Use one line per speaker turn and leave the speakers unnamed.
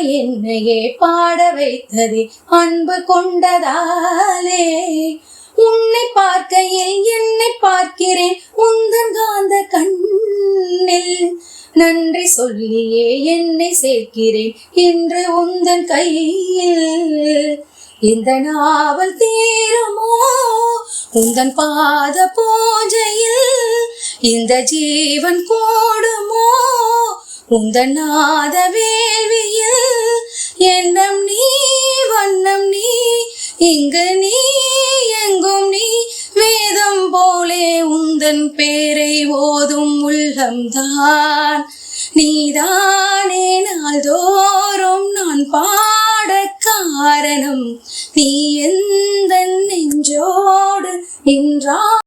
என்னையே பாட வைத்ததே அன்பு கொண்டதாலே. உன்னை பார்க்கையில் என்னை பார்க்கிறேன் உந்தன் காந்த கண்ணில். நன்றி சொல்லியே என்னை சேர்க்கிறேன் இன்று உந்தன் கையில். இந்த நாவல் தீருமோ? உந்தன் பாத பூஜையில் இந்த ஜீவன் கூடும் உந்தன் வேள்வியில் எண்ணம் நீ வண்ணம் நீ இங்கு நீ எங்கும் நீ. வேதம் போலே உந்தன் பேரை ஓதும் உள்ளம்தான் நீதானே நாள்தோறும் நான் பாட காரணம். நீ எந்த நெஞ்சோடு நின்றா